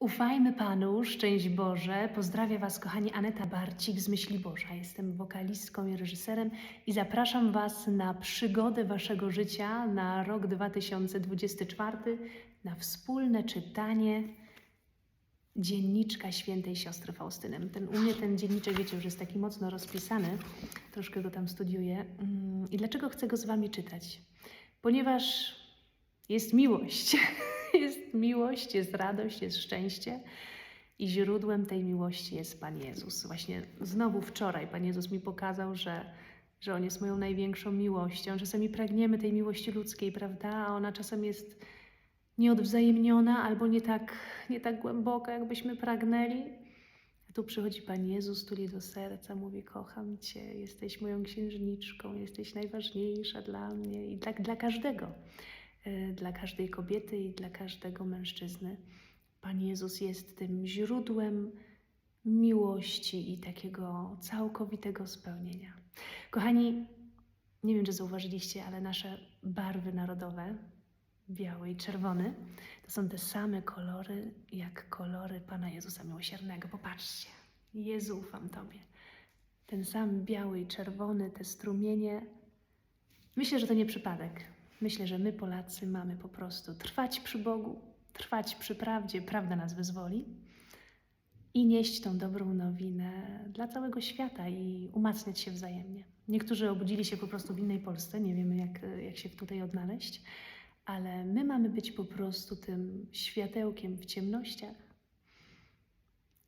Ufajmy Panu, szczęść Boże. Pozdrawia Was, kochani, Aneta Barcik z Myśli Boża. Jestem wokalistką i reżyserem i zapraszam Was na przygodę Waszego życia na rok 2024, na wspólne czytanie dzienniczka świętej siostry Faustyny. Ten, u mnie ten dzienniczek, wiecie, już jest taki mocno rozpisany. Troszkę go tam studiuję. Mm, I dlaczego chcę go z Wami czytać? Ponieważ jest miłość. Jest miłość, jest radość, jest szczęście. I źródłem tej miłości jest Pan Jezus. Właśnie znowu wczoraj Pan Jezus mi pokazał, że, że On jest moją największą miłością. Czasami pragniemy tej miłości ludzkiej, prawda? A ona czasem jest nieodwzajemniona albo nie tak, nie tak głęboka, jakbyśmy pragnęli. A tu przychodzi Pan Jezus, tuli do serca, mówi: Kocham Cię, jesteś moją księżniczką, jesteś najważniejsza dla mnie i dla, dla każdego, dla każdej kobiety i dla każdego mężczyzny. Pan Jezus jest tym źródłem miłości i takiego całkowitego spełnienia. Kochani, nie wiem, czy zauważyliście, ale nasze barwy narodowe, biały i czerwony, to są te same kolory jak kolory Pana Jezusa Miłosiernego. Popatrzcie, Jezu, ufam Tobie. Ten sam biały i czerwony, te strumienie. Myślę, że to nie przypadek. Myślę, że my, Polacy, mamy po prostu trwać przy Bogu, trwać przy prawdzie, prawda nas wyzwoli i nieść tą dobrą nowinę dla całego świata i umacniać się wzajemnie. Niektórzy obudzili się po prostu w innej Polsce, nie wiemy jak, jak się tutaj odnaleźć, ale my mamy być po prostu tym światełkiem w ciemnościach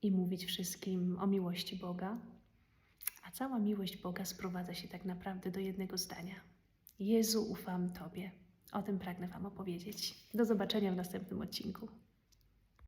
i mówić wszystkim o miłości Boga. A cała miłość Boga sprowadza się tak naprawdę do jednego zdania: Jezu, ufam Tobie. O tym pragnę Wam opowiedzieć. Do zobaczenia w następnym odcinku.